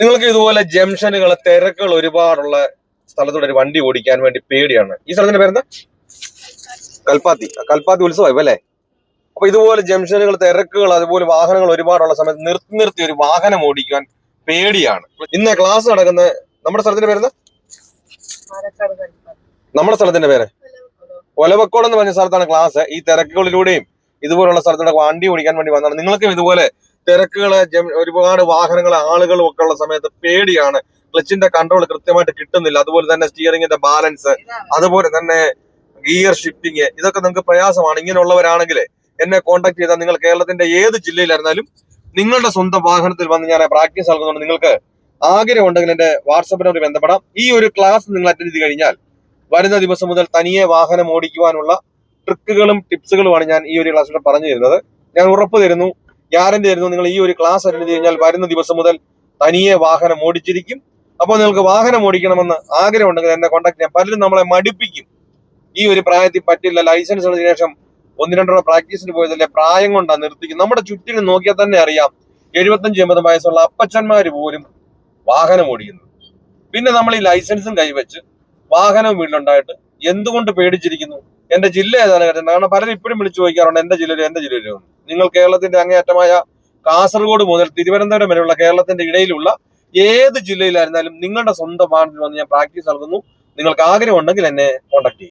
നിങ്ങൾക്ക് ഇതുപോലെ ജംഗ്ഷനുകൾ തിരക്കുകൾ ഒരുപാടുള്ള സ്ഥലത്തൂടെ ഒരു വണ്ടി ഓടിക്കാൻ വേണ്ടി പേടിയാണ്. ഈ സ്ഥലത്തിന്റെ പേരെന്താ? കൽപ്പാത്തി. കൽപ്പാത്തി ഉത്സവം അല്ലേ? അപ്പൊ ഇതുപോലെ ജംഗ്ഷനുകൾ തിരക്കുകൾ അതുപോലെ വാഹനങ്ങൾ ഒരുപാടുള്ള സമയത്ത് നിർത്തി നിർത്തി ഒരു വാഹനം ഓടിക്കാൻ പേടിയാണ്. ഇന്ന് ക്ലാസ് നടക്കുന്ന നമ്മുടെ സ്ഥലത്തിന്റെ പേരെന്താ? നമ്മുടെ സ്ഥലത്തിന്റെ പേര്? ഒലവക്കോട് എന്ന് പറഞ്ഞ സ്ഥലത്താണ് ക്ലാസ്. ഈ തിരക്കുകളിലൂടെയും ഇതുപോലുള്ള സ്ഥലത്തൂടെ വണ്ടി ഓടിക്കാൻ വേണ്ടി വന്നതാണ്. നിങ്ങൾക്കും ഇതുപോലെ തിരക്കുകൾ ഒരുപാട് വാഹനങ്ങൾ ആളുകളും ഒക്കെ ഉള്ള സമയത്ത് പേടിയാണ്. ക്ലച്ചിന്റെ കൺട്രോൾ കൃത്യമായിട്ട് കിട്ടുന്നില്ല. അതുപോലെ തന്നെ സ്റ്റിയറിംഗിന്റെ ബാലൻസ് അതുപോലെ തന്നെ ഗിയർ ഷിഫ്റ്റിംഗ് ഇതൊക്കെ നിങ്ങൾക്ക് പ്രയാസമാണ്. ഇങ്ങനെയുള്ളവരാണെങ്കിൽ എന്നെ കോൺടാക്ട് ചെയ്താൽ നിങ്ങൾ കേരളത്തിന്റെ ഏത് ജില്ലയിലായിരുന്നാലും നിങ്ങളുടെ സ്വന്തം വാഹനത്തിൽ വന്ന് ഞാൻ പ്രാക്ടീസ് നൽകുന്നുണ്ട് നിങ്ങൾക്ക് ആഗ്രഹം ഉണ്ടെങ്കിൽ എന്റെ വാട്സപ്പിനോട് ബന്ധപ്പെടാം. ഈ ഒരു ക്ലാസ് നിങ്ങൾ അറ്റൻഡ് ചെയ്ത് കഴിഞ്ഞാൽ വരുന്ന ദിവസം മുതൽ തനിയെ വാഹനം ഓടിക്കുവാനുള്ള ട്രിക്കുകളും ടിപ്സുകളുമാണ് ഞാൻ ഈ ഒരു ക്ലാസ്സിലൂടെ പറഞ്ഞു തരുന്നത് ഞാൻ ഉറപ്പ് തരുന്നു. ഗ്യാരണ്ടി തരുന്നു നിങ്ങൾ ഈ ഒരു ക്ലാസ് അറ്റൻഡ് കഴിഞ്ഞാൽ വരുന്ന ദിവസം മുതൽ തനിയെ വാഹനം ഓടിച്ചിരിക്കും. അപ്പോൾ നിങ്ങൾക്ക് വാഹനം ഓടിക്കണമെന്ന് ആഗ്രഹം ഉണ്ടെങ്കിൽ എന്നെ കോൺടാക്ട് ചെയ്യാം പലരും നമ്മളെ മടുപ്പിക്കും. ഈ ഒരു പ്രായത്തിൽ പറ്റില്ല. ലൈസൻസ് ഉള്ള ശേഷം ഒന്ന് രണ്ടോ പ്രാക്ടീസിന് പോയതല്ലേ പ്രായം കൊണ്ടാണ് നിർത്തിക്കും നമ്മുടെ ചുറ്റിനും നോക്കിയാൽ തന്നെ അറിയാം. എഴുപത്തഞ്ച് എൺപത് വയസ്സുള്ള അപ്പച്ചന്മാർ പോലും വാഹനം ഓടിക്കുന്നു. പിന്നെ നമ്മൾ ഈ ലൈസൻസും കൈവച്ച് വാഹനവും വീട്ടിലുണ്ടായിട്ട് എന്തുകൊണ്ട് പേടിച്ചിരിക്കുന്നു? എന്റെ ജില്ല ഏതാണ് കരുതുന്നത് കാരണം പലരും ഇപ്പോഴും വിളിച്ചു ചോദിക്കാറുണ്ട് എന്റെ ജില്ലയിലും എന്റെ ജില്ലയിലും. നിങ്ങൾ കേരളത്തിന്റെ അങ്ങേയറ്റമായ കാസർഗോഡ് മുതൽ തിരുവനന്തപുരം വരെയുള്ള കേരളത്തിന്റെ ഇടയിലുള്ള ഏത് ജില്ലയിലായിരുന്നാലും നിങ്ങളുടെ സ്വന്തം വാഹനത്തിൽ വന്ന് ഞാൻ പ്രാക്ടീസ് നൽകുന്നു. നിങ്ങൾക്ക് ആഗ്രഹം ഉണ്ടെങ്കിൽ എന്നെ കോൺടാക്ട് ചെയ്യും.